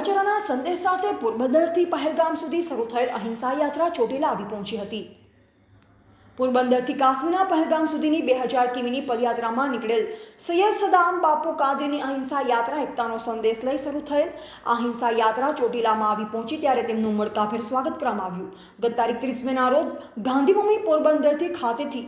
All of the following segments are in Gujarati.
સંદેશ સાથે પોરબંદરથી પહેલગામ સુધી શરૂ થયેલ અહિંસા યાત્રા ચોટીલા આવી પહોંચી હતી. પોરબંદરથી કાશ્મીરના પહેલગામ સુધીની બે હજાર કિમીની પદયાત્રામાં નીકળેલ સૈયદ સદામ બાપુ કાદરીની અહિંસા યાત્રા એકતાનો સંદેશ લઈ શરૂ થયેલ. આ અહિંસા યાત્રા ચોટીલામાં આવી પહોંચી ત્યારે તેમનું ઉમળકાભેર સ્વાગત કરવામાં આવ્યું. ગત તારીખ ત્રીસ મેના રોજ ગાંધીભૂમિ પોરબંદરથી ખાતેથી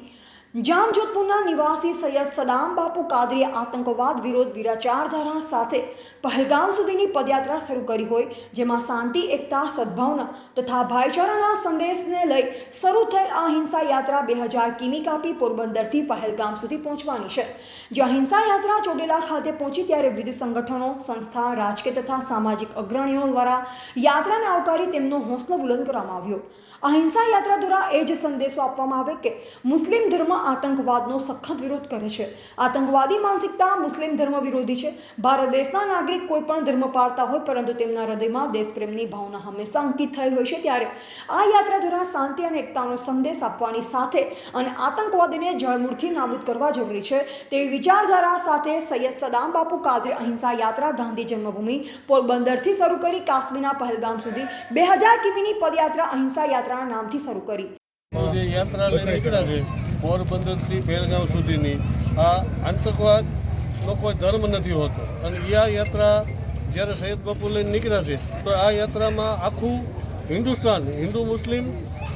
જામજોધપુરના નિવાસી સૈયદ સદામ બાપુ કાદરીએ આતંકવાદ વિરોધ વિરાચારધારા સાથે પહેલગામ સુધીની પદયાત્રા શરૂ કરી હોય, જેમાં શાંતિ, એકતા, સદભાવના તથા ભાઈચારાના સંદેશને લઈ શરૂ થયેલ આ હિંસા યાત્રા બે હજાર કિમી કાપી પોરબંદરથી પહેલગામ સુધી પહોંચવાની છે. જ્યાં હિંસા યાત્રા ચોટીલા ખાતે પહોંચી ત્યારે વિવિધ સંગઠનો, સંસ્થા, રાજકીય તથા સામાજિક અગ્રણીઓ દ્વારા યાત્રાને આવકારી તેમનો હોંસલો બુલંદ કરવામાં આવ્યો. અહિંસા યાત્રા દ્વારા એ જ સંદેશો આપવામાં આવે કે મુસ્લિમ ધર્મ આતંકવાદનો સખત વિરોધ કરે છે. આતંકવાદી માનસિકતા મુસ્લિમ ધર્મ વિરોધી છે. ભારત દેશના નાગરિક કોઈ પણ ધર્મ પાળતા હોય પરંતુ તેમના હૃદયમાં દેશપ્રેમની ભાવના હંમેશા અંકિત થયેલ હોય છે ત્યારે આ યાત્રા દ્વારા શાંતિ અને એકતાનો સંદેશ આપવાની સાથે અને આતંકવાદીને જળમૂળથી નાબૂદ કરવા જરૂરી છે. તેવી વિચારધારા સાથે સૈયદ સદામ બાપુ કાદરે અહિંસા યાત્રા ગાંધી જન્મભૂમિ પોરબંદરથી શરૂ કરી કાશ્મીરના પહેલગામ સુધી બે હજાર કિમીની પદયાત્રા અહિંસા યાત્રાના નામથી શરૂ કરી. જે યાત્રા લઈને નીકળ્યા છે પોરબંદરથી બેલગાંવ સુધીની આ આતંકવાદનો કોઈ ધર્મ નથી હોતો. અને એ આ યાત્રા જ્યારે સૈયદ બાપુ લઈને નીકળ્યા છે, તો આ યાત્રામાં આખું હિન્દુસ્તાન, હિન્દુ, મુસ્લિમ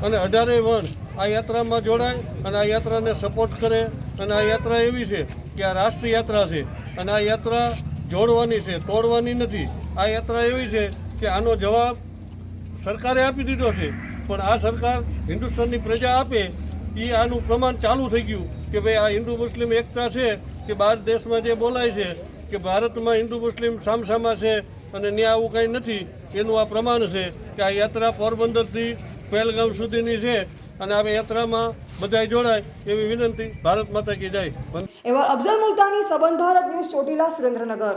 અને અઢારે વર્ષ આ યાત્રામાં જોડાય અને આ યાત્રાને સપોર્ટ કરે. અને આ યાત્રા એવી છે કે આ રાષ્ટ્રીય યાત્રા છે. અને આ યાત્રા જોડવાની છે, તોડવાની નથી. આ યાત્રા એવી છે કે આનો જવાબ સરકારે આપી દીધો છે. પણ આ સરકાર હિન્દુસ્તાનની પ્રજા આપે એ આનું પ્રમાણ ચાલુ થઈ ગયું કે ભાઈ આ હિન્દુ મુસ્લિમ એકતા છે કે બહાર દેશમાં જે બોલાય છે કે ભારતમાં હિન્દુ મુસ્લિમ સામસામા છે અને ત્યાં આવું કંઈ નથી, એનું આ પ્રમાણ છે કે આ યાત્રા પોરબંદરથી પહેલગામ સુધીની છે અને આ યાત્રામાં બધાય જોડાય એવી વિનંતી. ભારત માતા કી જાય. એવા અફઝલ મુલતાની સંબંધ ભારત ન્યૂઝ ચોટીલા સુરેન્દ્રનગર.